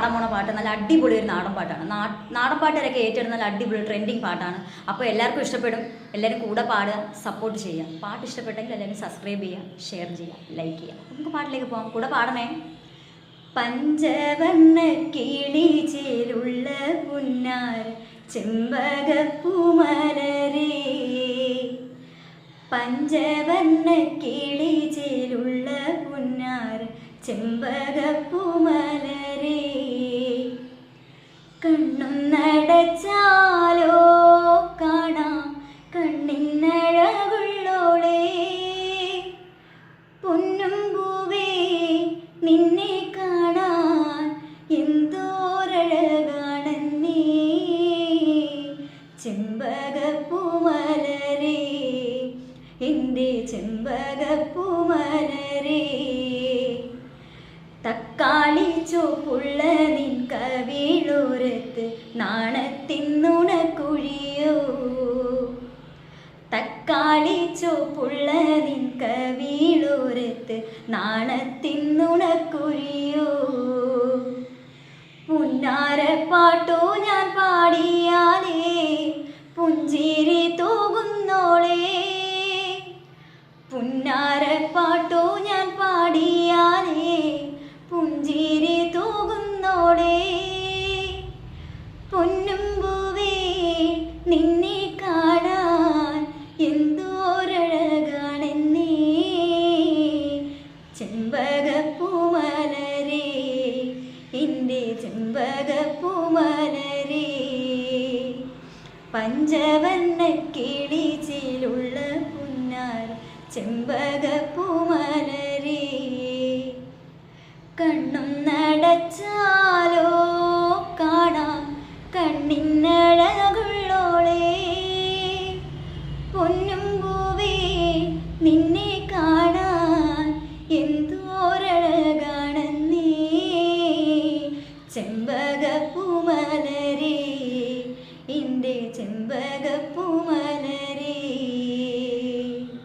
പാടാൻ പോണ പാട്ട് നല്ല അടിപൊളി ഒരു നാടൻ പാട്ടാണ്. നാടൻ പാട്ടുകാരൊക്കെ ഏറ്റെടുത്ത നല്ല അടിപൊളി ട്രെൻഡിങ് പാട്ടാണ്. അപ്പോൾ എല്ലാവർക്കും ഇഷ്ടപ്പെടും. എല്ലാവരും കൂടെ പാടുക സപ്പോർട്ട് ചെയ്യുക. പാട്ട് ഇഷ്ടപ്പെട്ടെങ്കിൽ എല്ലാവരും സബ്സ്ക്രൈബ് ചെയ്യുക ഷെയർ ചെയ്യുക ലൈക്ക് ചെയ്യുക. നമുക്ക് പാട്ടിലേക്ക് പോകാം കൂടെ പാടണേ. പഞ്ചവർണ കിളിച്ചിലുള്ള പുന്നാർ ചെമ്പകപ്പൂമലരേ. പഞ്ചവർണ കിളിച്ചിലുള്ള പുന്നാർ ചെമ്പകപ്പൂമലരേ. കണ്ണും നടച്ചാലോ കാണാം. കണ്ണിന്നഴകുള്ളോളെ പൊന്നും പൂവേ നിന്നെ കാണാൻ എന്തോരഴകാണെന്നേ. ചെമ്പകപ്പൂമലരേ എന്റെ ചെമ്പകപ്പൂമലരേ തക്കാളി ചോപ്പുള്ള നിൻ കവിളോരത്ത് നാണത്തിന്നുണക്കുഴിയോ തക്കാളി ചോപ്പുള്ള നിൻ കവിളോരത്ത് നാണത്തിന്നുണക്കുഴിയോ പുന്നാരപ്പാട്ടോ ഞാൻ പാടിയാലേ പുഞ്ചിരി തൂകുന്നോളേ. പുന്നാരപ്പാട്ടോ തൂകുന്നോളേ പൊന്നും പൂവേ നിന്നെ കാണാൻ എന്തോരഴകാണെന്നേ ചെമ്പകപ്പൂമലരേ എന്റെ ചെമ്പകപ്പൂമലരേ. പഞ്ചവർണ കിളിച്ചിലുള്ള പുന്നാർ ചെമ്പകപ്പൂമലരേ. കണ്ണും നടച്ചാ ചെമ്പകപ്പൂമലരേ എന്റെ ചെമ്പകപ്പൂ